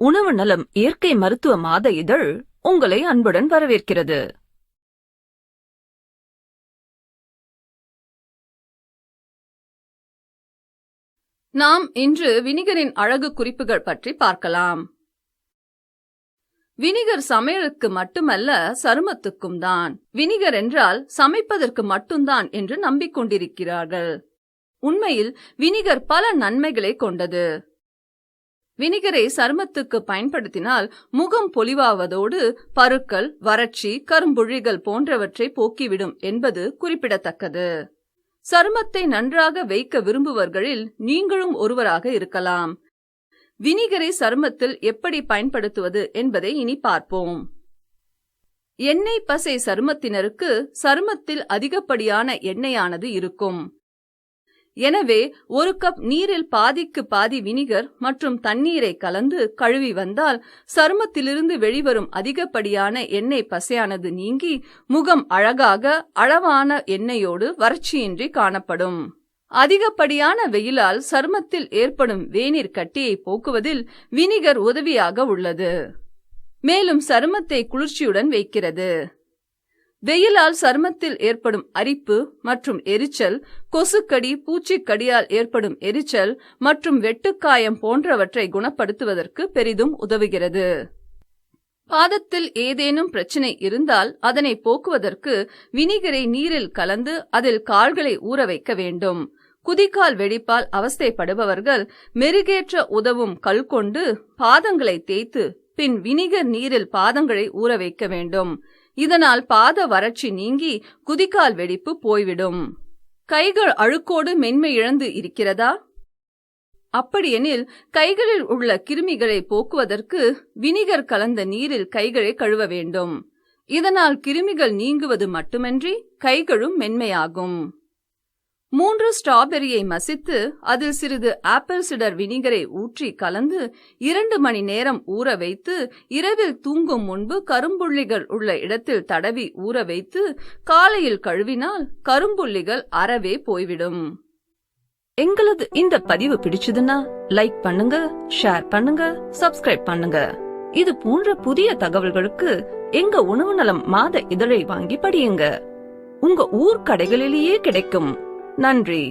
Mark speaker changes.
Speaker 1: உணவு நலம் இயற்கை மருத்துவ மாத இதழ் உங்களை அன்புடன் வரவேற்கிறது.
Speaker 2: நாம் இன்று வினிகரின் அழகு குறிப்புகள் பற்றி பார்க்கலாம். வினிகர் சமையலுக்கு மட்டுமல்ல சருமத்துக்கும் தான். வினிகர் என்றால் சமைப்பதற்கு மட்டும்தான் என்று நம்பிக்கொண்டிருக்கிறார்கள். உண்மையில் வினிகர் பல நன்மைகளை கொண்டது. வினிகரை சருமத்துக்கு பயன்படுத்தினால் முகம் பொலிவாவதோடு பருக்கள் வறட்சி கரும்புழிகள் போன்றவற்றை போக்கிவிடும் என்பது குறிப்பிடத்தக்கது. சருமத்தை நன்றாக வைக்க விரும்புவர்களில் நீங்களும் ஒருவராக இருக்கலாம். வினிகரை சருமத்தில் எப்படி பயன்படுத்துவது என்பதை இனி பார்ப்போம். எண்ணெய் பசை சருமத்தினருக்கு சருமத்தில் அதிகப்படியான எண்ணெயானது இருக்கும். எனவே ஒரு கப் நீரில் பாதிக்கு பாதி வினிகர் மற்றும் தண்ணீரை கலந்து கழுவி வந்தால் சருமத்திலிருந்து வெளிவரும் அதிகப்படியான எண்ணெய் பசையானது நீங்கி முகம் அழகாக அளவான எண்ணெயோடு வறட்சியின்றி காணப்படும். அதிகப்படியான வெயிலால் சருமத்தில் ஏற்படும் வேநீர் கட்டியை போக்குவதில் வினிகர் உதவியாக உள்ளது. மேலும் சருமத்தை குளிர்ச்சியுடன் வைக்கிறது. வெயிலால் சருமத்தில் ஏற்படும் அரிப்பு மற்றும் எரிச்சல் கொசுக்கடி பூச்சிக்கடியால் ஏற்படும் எரிச்சல் மற்றும் வெட்டுக்காயம் போன்றவற்றை குணப்படுத்துவதற்கு பெரிதும் உதவுகிறது. பாதத்தில் ஏதேனும் பிரச்சனை இருந்தால் அதனை போக்குவதற்கு வினிகரை நீரில் கலந்து அதில் கால்களை ஊற வைக்க வேண்டும். குதிக்கால் வெடிப்பால் அவஸ்தைப்படுபவர்கள் மெருகேற்ற உதவும் கல் கொண்டு பாதங்களை தேய்த்து பின் வினிகர் நீரில் பாதங்களை ஊற வைக்க வேண்டும். இதனால் பாத வறட்சி நீங்கி குதிக்கால் வெடிப்பு போய்விடும். கைகள் அழுக்கோடு மென்மை இழந்து இருக்கிறதா? அப்படியெனில் கைகளில் உள்ள கிருமிகளை போக்குவதற்கு வினிகர் கலந்த நீரில் கைகளை கழுவ வேண்டும். இதனால் கிருமிகள் நீங்குவது மட்டுமன்றி கைகளும் மென்மையாகும். மூன்று ஸ்ட்ராபெரியை மசித்து அதில் சிறிது ஆப்பிள் சிடர் வினிகரை ஊற்றி கலந்து இரண்டு மணி நேரம் ஊற வைத்து இரவில் தூங்கும் முன்பு கரும்புள்ளிகள் உள்ள இடத்தில் தடவி ஊற வைத்து காலையில் கழுவினால் கரும்புள்ளிகள் அறவே போய்விடும்.
Speaker 1: எங்களது இந்த பதிவு பிடிச்சதுன்னா லைக் பண்ணுங்க ஷேர் பண்ணுங்க சப்ஸ்கிரைப் பண்ணுங்க. இது போன்ற புதிய தகவல்களுக்கு எங்க உணவு நலம் மாத இதழை வாங்கி படியுங்க. உங்க ஊர் கடைகளிலேயே கிடைக்கும் நன்றி